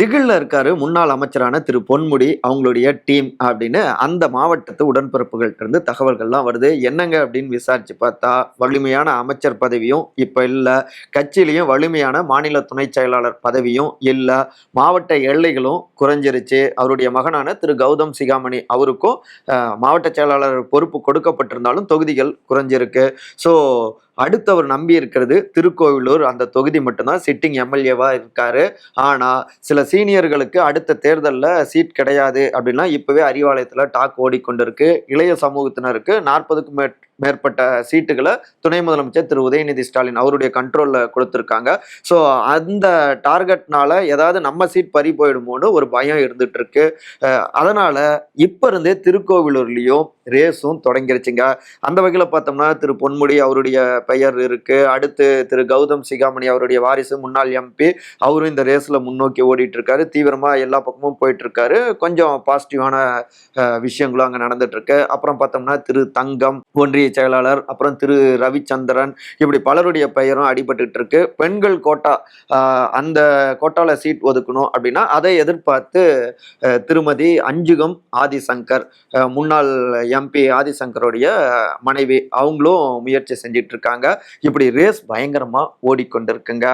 திகில்ல இருக்காரு முன்னாள் அமைச்சரான திரு பொன்முடி அவங்களுடைய டீம் அப்படின்னு அந்த மாவட்டத்து உடன்பிறப்புகள்ட்ட இருந்து தகவல்கள்லாம் வருது. என்னங்க அப்படின்னு விசாரிச்சு பார்த்தா வலிமையான அமைச்சர் பதவியும் இப்ப இல்ல. கட்சியிலையும் வலிமையான மாநில துணை செயலாளர் பதவியும் இல்ல. மாவட்ட எல்லைகளும் குறைஞ்சிருச்சு. அவருடைய மகனான திரு கௌதம் சிகாமணி அவருக்கும் மாவட்ட செயலாளர் பொறுப்பு கொடுக்கப்பட்டிருந்தாலும் தொகுதிகள் குறைஞ்சிருக்கு. ஸோ அடுத்து அவர் நம்பி இருக்கிறது திருக்கோவிலூர். அந்த தொகுதி மட்டும்தான். சிட்டிங் எம்எல்ஏவா இருக்காரு. ஆனா சில சீனியர்களுக்கு அடுத்த தேர்தலில் சீட் கிடையாது அப்படின்னா இப்பவே அறிவாலயத்தில் டாக் ஓடிக்கொண்டிருக்கு. இளைய சமூகத்தினருக்கு நாற்பதுக்கும் மேற் மேற்பட்ட சீட்டுகளை துணை முதலமைச்சர் திரு உதயநிதி ஸ்டாலின் அவருடைய கண்ட்ரோலில் கொடுத்துருக்காங்க. ஸோ அந்த டார்கெட்னால ஏதாவது நம்ம சீட் பறி போயிடுமோன்னு ஒரு பயம் இருந்துட்டு இருக்கு அதனால இப்போ இருந்தே திருக்கோவிலூர்லேயும் ரேஸும் தொடங்கிருச்சுங்க. அந்த வகையில் பார்த்தோம்னா திரு பொன்முடி அவருடைய பெயர் இருக்கு. அடுத்து திரு கௌதம் சிகாமணி அவருடைய வாரிசு முன்னாள் எம்பி அவரும் இந்த ரேஸில் முன்னோக்கி ஓடிட்டு இருக்காரு தீவிரமாக எல்லா பக்கமும் போயிட்டு இருக்காரு கொஞ்சம் பாசிட்டிவான விஷயங்களும் அங்கே நடந்துட்டு இருக்கு அப்புறம் பார்த்தோம்னா திரு தங்கம் ஒன்றிய செயலாளர் அப்புறம் திரு ரவிச்சந்திரன் இப்படி பலருடைய பெயரும் அடிபட்டு இருக்கு பெண்கள் கோட்டா அந்த கோட்டாவில் சீட் ஒதுக்கணும் அப்படின்னா அதை எதிர்பார்த்து திருமதி அஞ்சுகம் ஆதிசங்கர் முன்னாள் எம்பி ஆதிசங்கருடைய மனைவி அவங்களும் முயற்சி செஞ்சிட்டு இருக்காங்க இப்படி ரேஸ் பயங்கரமாக ஓடிக்கொண்டிருக்குங்க.